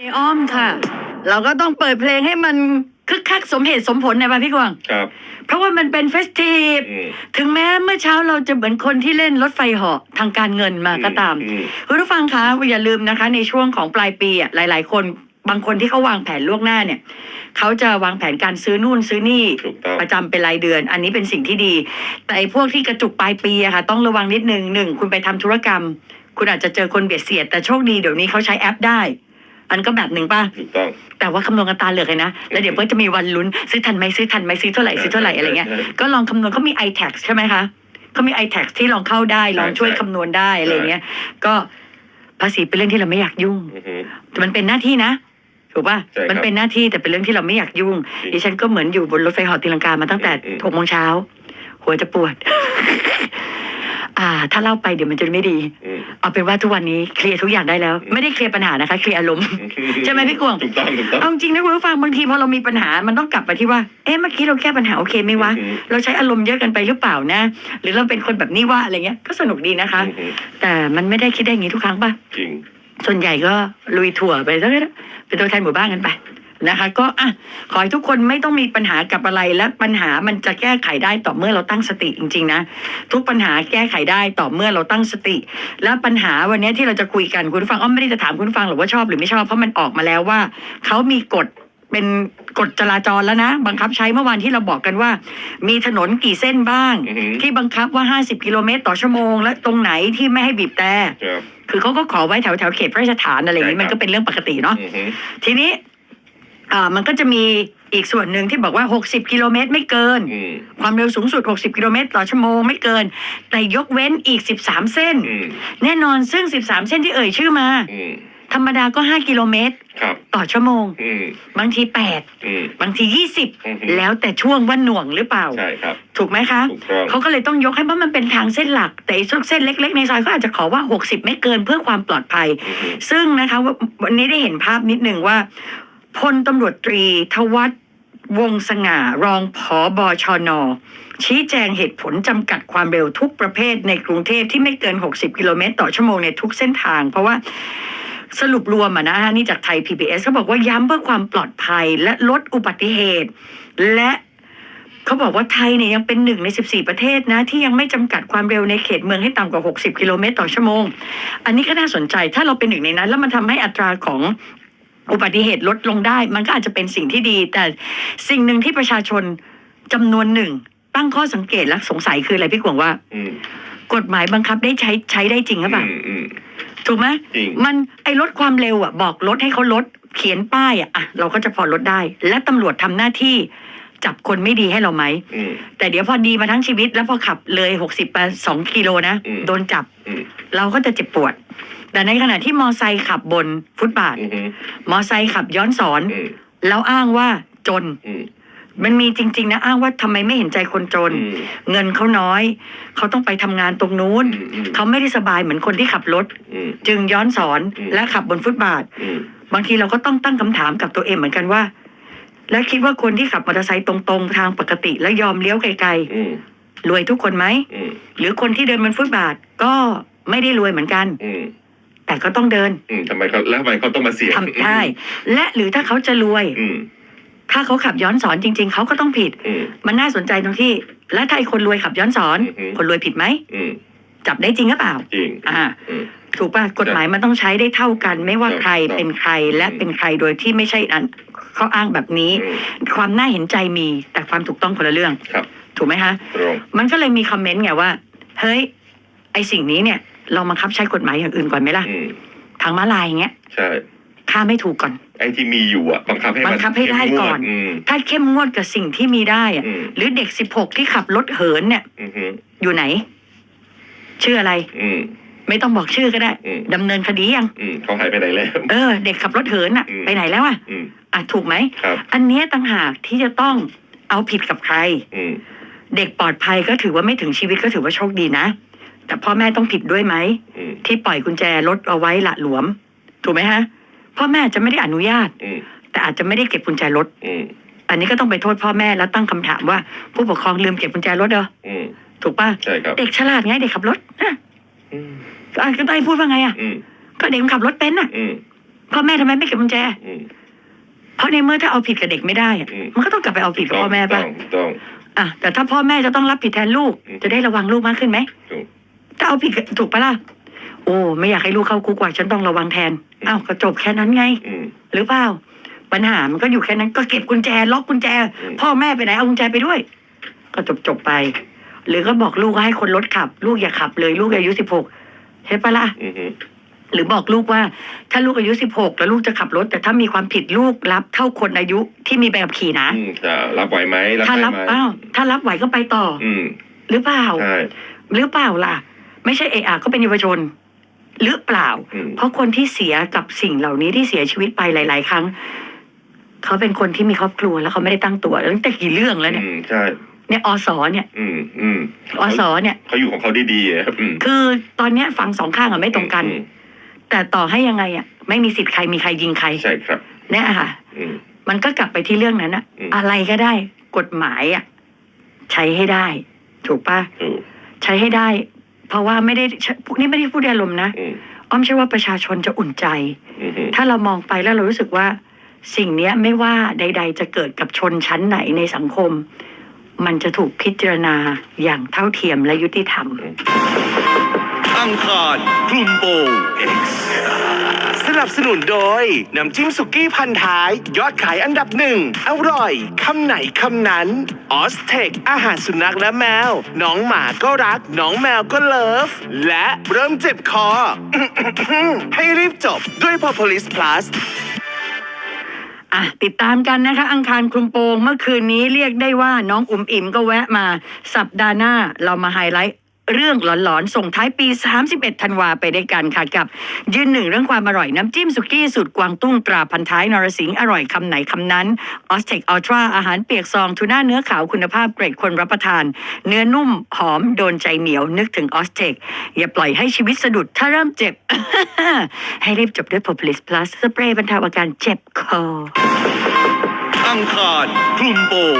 ในอ้อมค่ะ เราก็ต้องเปิดเพลงให้มันคึกคักสมเหตุสมผลนะป่ะพี่กวางครับ เพราะว่ามันเป็นเฟสทีฟอืมถึงแม้เมื่อเช้าเราจะเหมือนคนที่เล่นรถไฟเหาะทางการเงินมาก็ตาม อืมคุณผู้ฟังคะอย่าลืมนะคะ ในช่วงของปลายปีอะหลาย ๆ คนบางคนที่เขาวางแผนล่วงหน้าเนี่ยเขาจะวางแผนการซื้อนู่นซื้อนี่ ถูกต้องประจำเป็นรายเดือน อันนี้เป็นสิ่งที่ดี แต่ไอ้พวกที่กระจุกปลายปีอะค่ะ ต้องระวังนิดนึงหนึ่งคุณไปทำธุรกรรม คุณอาจจะเจอคนเบียดเสียด แต่โชคดีเดี๋ยวนี้เขาใช้แอปได้ อันก็แบบหนึ่งป่ะ ถูกต้อง แต่ว่าคำนวณกันตาเหลือกเลยนะ แล้วเดี๋ยวเพิ่งจะมีวันลุ้น ซื้อทันไหมซื้อทันไหมซื้อเท่าไหร่ซื้อเท่าไหร่อะไรเงี้ยใช่ก็ลองคำนวณเขามี i tax ใช่ไหมคะเขามี i tax ที่ลองเข้าได้ลองช่วยใช่คำนวณได้อะไรเงี้ย ก็ภาษีเป็นเรื่องที่เราไม่อยากยุ่ง อือฮึ แต่มันเป็นหน้าที่นะถูกป่ะใช่ครับมันเป็นหน้าที่แต่เป็นเรื่องที่เราไม่อยากยุ่งจริงดิฉันก็เหมือนอยู่บนรถไฟเหอตีลังกามาตั้งแต่อืมหกโมงเช้าหัวจะปวด อ่า ถ้าเล่าไปเดี๋ยวมันจะไม่ดี อืม เอาเป็นว่าทุกวันนี้เคลียร์ทุกอย่างได้แล้วไม่ได้เคลียร์ปัญหานะคะเคลียร์อารมณ์ ใช่ไหมพี่กวาง ถูกต้องถูกต้อง เอาจริงนะคุณผู้ฟังบางทีพอเรามีปัญหามันต้องกลับไปที่ว่า เอ๊ะเมื่อกี้เราแก้ปัญหาโอเคไหมวะ อืมเราใช้อารมณ์เยอะกันไปหรือเปล่านะ หรือเราเป็นคนแบบนี้ว่าอะไรเงี้ยก็สนุกดีนะคะ อือฮึแต่มันไม่ได้คิดได้อย่างนี้ทุกครั้งป่ะ จริงส่วนใหญ่ก็ลุยถั่วไปซะแล้วเป็นตัวแทนหมู่บ้านกันไป นะคะ ก็อะขอให้ทุกคนไม่ต้องมีปัญหากับอะไรและปัญหามันจะแก้ไขได้ต่อเมื่อเราตั้งสติจริง ๆ นะ ทุกปัญหาแก้ไขได้ต่อเมื่อเราตั้งสติ และปัญหาวันนี้ที่เราจะคุยกันคุณผู้ฟังอ้อมไม่ได้จะถามคุณผู้ฟังหรือว่าชอบหรือไม่ชอบเพราะมันออกมาแล้วว่าเขามีกฎเป็นกฎจราจรแล้วนะ บังคับใช้เมื่อวานที่เราบอกกันว่า มีถนนกี่เส้นบ้าง อือฮึที่บังคับว่า 50 กิโลเมตรต่อชั่วโมง และตรงไหนที่ไม่ให้บีบแต่ ครับ คือเขาก็ขอไว้แถวแถวๆเขตพระราชฐานอะไรอย่างนี้ใช่มันครับ ก็เป็นเรื่องปกติเนาะ อือฮึ ทีนี้ อ่ามันก็จะมีอีกส่วนหนึ่งที่บอกว่า 60 กิโลเมตรไม่เกิน อืมความเร็วสูงสุด 60 กิโลเมตรต่อชั่วโมงไม่เกิน แต่ยกเว้นอีก 13 เส้น อืมแน่นอนซึ่ง 13 เส้นที่เอ่ยชื่อมา อืมธรรมดาก็ 5 กิโลเมตรครับ ต่อชั่วโมง อืมบางที อืม 8 บางที อือฮึ 20 แล้วแต่ช่วงว่าหน่วงหรือเปล่า ใช่ครับ ถูกไหมคะ ถูกต้อง เขาก็เลยต้องยกให้เพราะมันเป็นทางเส้นหลัก แต่ไอ้เส้นเล็ก ๆ ในซอยก็อาจจะขอว่า 60 ไม่เกินเพื่อความปลอดภัย อือฮึซึ่งนะคะว่าวันนี้ได้เห็นภาพนิดหนึ่งว่า พลตำรวจตรีทวัฒน์วงสง่ารองผอบชนชี้แจงเหตุผลจำกัดความเร็วทุกประเภทในกรุงเทพที่ไม่เกิน 60 กิโลเมตรต่อชั่วโมงในทุกเส้นทาง เพราะว่าสรุปรวมอะนะฮะนี่จากไทย PBS เขาบอกว่าย้ำเพื่อความปลอดภัยและลดอุบัติเหตุ และเขาบอกว่าไทยเนี่ยยังเป็นหนึ่งใน 14 ประเทศนะ ที่ยังไม่จำกัดความเร็วในเขตเมืองให้ต่ำกว่า 60 กิโลเมตรต่อชั่วโมง อันนี้ก็น่าสนใจถ้าเราเป็นหนึ่งในนั้น แล้วมันทำให้อัตราของ อุบัติเหตุลดลงได้ มันก็อาจจะเป็นสิ่งที่ดี แต่สิ่งหนึ่งที่ประชาชนจำนวนหนึ่ง ตั้งข้อสังเกตและสงสัยคืออะไรพี่กวางว่าอืมกฎหมายบังคับได้ใช้ใช้ได้จริงหรือเปล่าอืมอืมถูกไหมจริงมันไอ้ลดความเร็วอะ บอกลดให้เขาลดเขียนป้ายอะอะเราก็จะพอลดได้ และตำรวจทำหน้าที่จับคนไม่ดีให้เราไหมอืมแต่เดี๋ยวพอดีมาทั้งชีวิตแล้วพอขับเลยหกสิบไปสองกิโลนะอืมโดนจับอืมเราก็จะเจ็บปวด แต่ในขณะที่มอไซค์ขับบนฟุตบาทอือฮึมอไซค์ขับย้อนสอนอืมแล้วอ้างว่าจนอืมมันมีจริง ๆ นะอ้างว่าทำไมไม่เห็นใจคนจนอืมเงินเขาน้อย เขาต้องไปทำงานตรงนู้นอืมอืมเขาไม่ได้สบายเหมือนคนที่ขับรถอืมจึงย้อนสอนอืมและขับบนฟุตบาทอืมบางทีเราก็ต้องตั้งคำถามกับตัวเองเหมือนกันว่า แล้วคิดว่าคนที่ขับมอเตอร์ไซค์ตรงๆ ทางปกติ แล้วยอมเลี้ยวไกลอืมๆรวยทุกคนไหมอืมหรือคนที่เดินบนฟุตบาทก็ไม่ได้รวยเหมือนกันอืม แต่ก็ต้องเดินอืมทำไมเขาแล้วทำไมเขาต้องมาเสี่ยงทำได้ และหรือถ้าเขาจะรวย อืมถ้าเขาขับย้อนสอนจริง ๆ เขาก็ต้องผิด อืม มันน่าสนใจตรงที่ แล้วถ้าไอ้คนรวยขับย้อนสอน อือฮึ คนรวยผิดไหม อืมจับได้จริงหรือเปล่า จริงอ่า อืม ถูกป่ะกฎหมายมันต้องใช้ได้เท่ากัน ไม่ว่าครับใครครับ เป็นใครและอืมเป็นใครโดยที่ไม่ใช่อันเขาอ้างแบบนี้ อืม ความน่าเห็นใจมี แต่ความถูกต้องคนละเรื่องครับ ถูกไหมคะ ตรง มันก็เลยมีคอมเมนต์ไงว่า เฮ้ย ไอสิ่งนี้เนี่ย เราบังคับใช้กฎหมายอย่างอื่นก่อนไหมล่ะ อืมทางม้าลายอย่างเงี้ยใช่ ค่าไม่ถูกก่อน ไอ้ที่มีอยู่อะบังคับให้มันบังคับให้ได้ก่อน เข้มงวดอืมถ้าเข้มงวดกับสิ่งที่มีได้อะอืมหรือเด็กสิบหกที่ขับรถเหินเนี่ย อืมอืมอยู่ไหน ชื่ออะไร อืม ไม่ต้องบอกชื่อก็ได้อืม ดำเนินคดียัง อืมเขาหายไปไหนแล้ว เออ เด็กขับรถเหินอะอืม ไปไหนแล้วอะอืมอะถูกไหม ครับ อันเนี้ยต่างหากที่จะต้องเอาผิดกับใคร อืม เด็กปลอดภัยก็ถือว่าไม่ถึงชีวิตก็ถือว่าโชคดีนะ แต่พ่อแม่ต้องผิดด้วยไหม อืมที่ปล่อยกุญแจรถเอาไว้หละหลวม ถูกไหมฮะ พ่อแม่จะไม่ได้อนุญาต อืมแต่อาจจะไม่ได้เก็บกุญแจรถ อืมอันนี้ก็ต้องไปโทษพ่อแม่แล้วตั้งคำถามว่า ผู้ปกครองลืมเก็บกุญแจรถเหรออืมถูกป่ะใช่ครับเด็กฉลาดไงเด็กขับรถนะอืมอะก็ได้พูดว่าไงอะอืมก็เด็กมันขับรถเป็นอะอืมพ่อแม่ทำไมไม่เก็บกุญแจ อืม เพราะในเมื่อถ้าเอาผิดกับเด็กไม่ได้อะอืม มันก็ต้องกลับไปเอาผิดกับพ่อแม่ต้ป่ะองต้อง อะแต่ถ้าพ่อแม่จะต้องรับผิดแทนลูก อืม จะได้ระวังลูกมากขึ้นไหมถูก ถ้าเอาผิดกับถูกปะล่ะ โอ้ ไม่อยากให้ลูกเข้าคุกว่า ฉันต้องระวังแทนอ้าวก็จบแค่นั้นไง อืม หรือเปล่า ปัญหามันก็อยู่แค่นั้นก็เก็บกุญแจ ล็อกกุญแจ อืม พ่อแม่ไปไหนเอากุญแจไปด้วย ก็จบจบไป หรือก็บอกลูกว่าให้คนรถขับ ลูกอย่าขับเลย ลูกอายุสิบหกใช่ปะล่ะ อืมอืมหรือบอกลูกว่า ถ้าลูกอายุสิบหกแล้วลูกจะขับรถ แต่ถ้ามีความผิดลูกรับเท่าคนอายุที่มีใบขับขี่นะ อืมจะรับไหวไหมรับถ้าได้รับไหมอ้าวถ้ารับไหวก็ไปต่อออืมหรือเปล่า ใช่หรือเปล่าล่ะ ไม่ใช่เอะอะก็เป็นเยาวชนหรือเปล่าอืมเพราะคนที่เสียกับสิ่งเหล่านี้ที่เสียชีวิตไปหลาย ๆ ครั้ง เขาเป็นคนที่มีครอบครัวแล้วเขาไม่ได้ตั้งตัวตั้งแต่กี่เรื่องแล้วเนี่ยอืมใช่เนี่ยอสเนี่ย อืมอืมอสเนี่ยเขาอยู่ของเขาดีๆอะครับอืมคือตอนเนี้ยฝั่งสองข้างอะไม่ตรงกันอืมแต่ต่อให้ยังไงอะไม่มีสิทธิ์ใครมีใครยิงใครใช่ครับเนี่ยค่ะอืมมันก็กลับไปที่เรื่องนั้นอะอืมอะไรก็ได้ กฎหมายอะใช้ให้ได้ ถูกปะถูกใช้ให้ได้ เพราะว่าไม่ได้นี่ไม่ได้พูดด้วยอารมณ์นะอืมอ้อมเชื่อว่าประชาชนจะอุ่นใจอืมอืมถ้าเรามองไปแล้วเรารู้สึกว่าสิ่งเนี้ยไม่ว่าใด ๆ จะเกิดกับชนชั้นไหนในสังคม มันจะถูกพิจารณาอย่างเท่าเทียมและยุติธรรม อังคารคลุมโปง X สนับสนุนโดย น้ำจิ้มสุกี้พันท้าย ยอดขายอันดับหนึ่ง อร่อย คำไหนคำนั้นออสเทคอาหารสุนัขและแมว น้องหมาก็รัก น้องแมวก็เลิฟ และเริ่มเจ็บคอ ให้รีบจบด้วย Propolis Plus อะติดตามกันนะคะ อังคารคลุมโปงเมื่อคืนนี้เรียกได้ว่าน้องอุ๋มอิ่มก็แวะมา สัปดาห์หน้าเรามาไฮไลท์ เรื่องหลอนๆ ส่งท้ายปี 31 ธันวาไปได้วยกันค่ะกับ ยืนหนึ่งเรื่องความอร่อยน้ำจิ้มสุกี้สูตรกวางตุ้งตราพันท้ายนรสิงห์อร่อยคำไหนคำนั้นออสเทคอัลตราอาหารเปียกซองทูน่าเนื้อขาวคุณภาพเกรดคนรับประทาน เนื้อนุ่มหอมโดนใจเหนียวนึกถึงออสเทคอย่าปล่อยให้ชีวิตสะดุดถ้าเริ่มเจ็บ ให้รีบจบด้วย Populis Plus สเปรย์บรรเทาอาการเจ็บคอ อังคารคลุมโปง